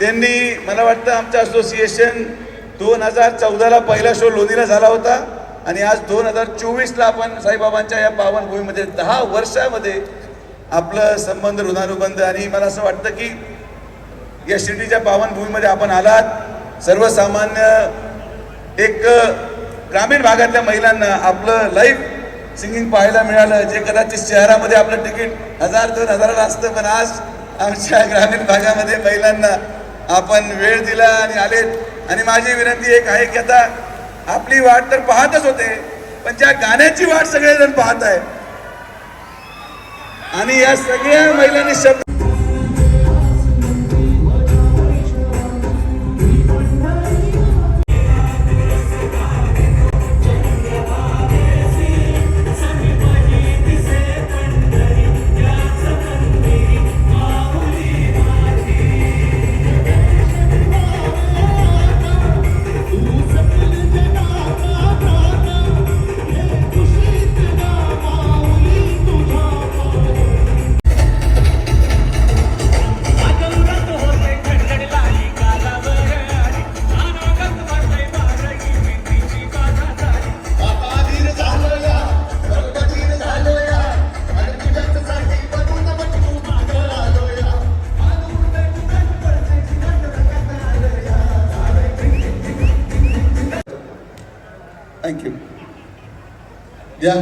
त्यांनी मला वाटतं आमचं असोसिएशन दोन हजार चौदाला पहिला शो लोणीला झाला होता. आणि आज दोन हजार चोवीसला आपण साईबाबांच्या या पावनभूमीमध्ये दहा वर्षामध्ये आपलं संबंध ऋणानुबंध आणि मला असं वाटतं की या शिर्डीच्या पावनभूमीमध्ये आपण आलात. सर्वसामान्य एक ग्रामीण भागातल्या महिलांना आपलं लाईफ सिंगिंग पाहायला मिळालं जे कदाचित शहरामध्ये आपलं तिकीट हजार दोन हजाराला असतं पण आज आमच्या ग्रामीण भागामध्ये महिलांना आपण वेळ दिला आणि आलेत. आणि माझी विनंती एक आहे की आता आपली वाट तर पाहतच होते पण ज्या गाण्याची वाट सगळेजण पाहत आहे आणि या सगळ्या महिलांनी शब्द थँक्यू या